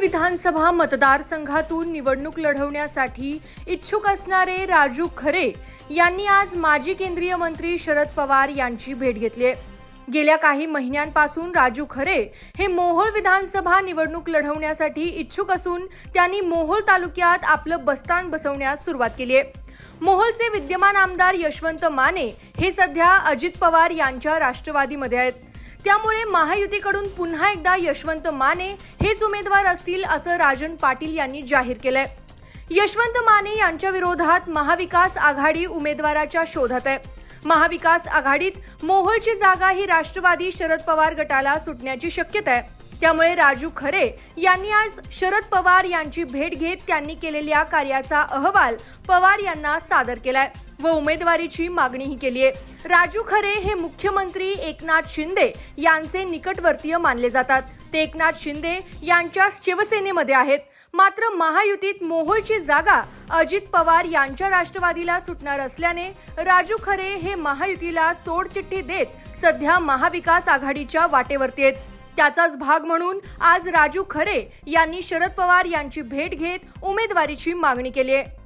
विधानसभा मतदारसंघातून निवडणूक लढवण्यासाठी इच्छुक असणारे राजू खरे यांनी आज माजी केंद्रीय मंत्री शरद पवार यांची भेट घेतली आहे. गेल्या काही महिन्यांपासून राजू खरे हे मोहोळ विधानसभा निवडणूक लढवण्यासाठी इच्छुक असून त्यांनी मोहोळ तालुक्यात आपलं बस्तान बसवण्यास सुरुवात केली आहे मोहोळचे विद्यमान आमदार यशवंत माने हे सध्या अजित पवार यांच्या राष्ट्रवादीमध्ये आहेत त्यामुळे महायुतीकडून पुन्हा एकदा यशवंत माने हेच उमेदवार असतील असं राजन पाटील यांनी जाहीर केलंय. यशवंत माने यांच्या विरोधात महाविकास आघाडी उमेदवाराच्या शोधात आहे. महाविकास आघाडीत मोहोळची जागा ही राष्ट्रवादी शरद पवार गटाला सुटण्याची शक्यता आहे. त्यामुळे राजू खरे यांनी आज शरद पवार यांची भेट घेत त्यांनी केलेल्या कार्याचा अहवाल पवार यांना सादर केलाय. व उमेदवारीची मागणीही केली आहे राजू खरे हे मुख्यमंत्री एकनाथ शिंदे यांचे निकटवर्तीय मानले जातात. ते एकनाथ शिंदे यांच्या शिवसेनेमध्ये आहेत. मात्र महायुतीत मोहोळची जागा अजित पवार यांच्या राष्ट्रवादीला सुटणार असल्याने राजू खरे हे महायुतीला सोडचिठ्ठी देत सध्या महाविकास आघाडीच्या वाटेवरती आहेत. त्याचाच भाग म्हणून आज राजू खरे यांनी शरद पवार यांची भेट घेत उमेदवारीची मागणी केली आहे